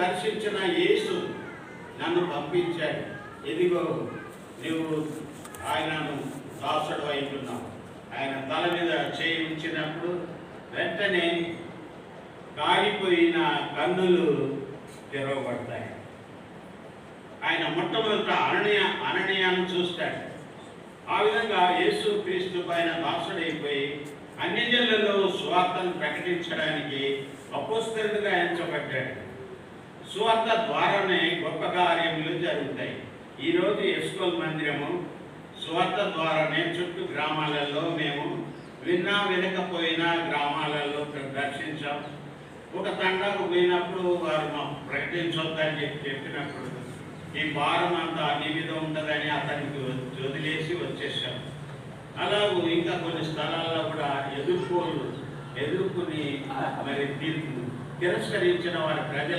దర్శించిన యేసు నన్ను పంపించాడు. ఇదిగో నువ్వు ఆయనను దాసుడు అయింటున్నావు ఆయన తల మీద చేయి ఉంచినప్పుడు వెంటనే కాలిపోయిన కన్నులు తెరవబడతాయి. ఆయన మొట్టమొదట అననీయ అననీయాన్ని చూస్తాడు. ఆ విధంగా యేసు క్రీస్తు పైన దాసుడైపోయి అన్ని జిల్లలో సువార్తను ప్రకటించడానికి అపోస్తలుగా ఎంచబడ్డాడు. సువార్త ద్వారానే గొప్ప కార్యములు జరుగుతాయి. ఈరోజు ఎస్కోల్ మందిరము సువార్త ద్వారానే చుట్టూ గ్రామాలలో మేము విన్నా వినకపోయినా గ్రామాలలో దర్శించాం. ఒక తండాకు పోయినప్పుడు వారు మాకు ప్రకటించొద్దని చెప్పి చెప్పినప్పుడు ఈ భారం అంతా నీ మీద ఉంటుందని అతనికి వదిలేసి వచ్చేసాం. అలాగూ ఇంకా కొన్ని స్థలాల్లో కూడా ఎదుర్కోలు ఎదుర్కొని మరి తీర్పు తిరస్కరించిన వారి ప్రజల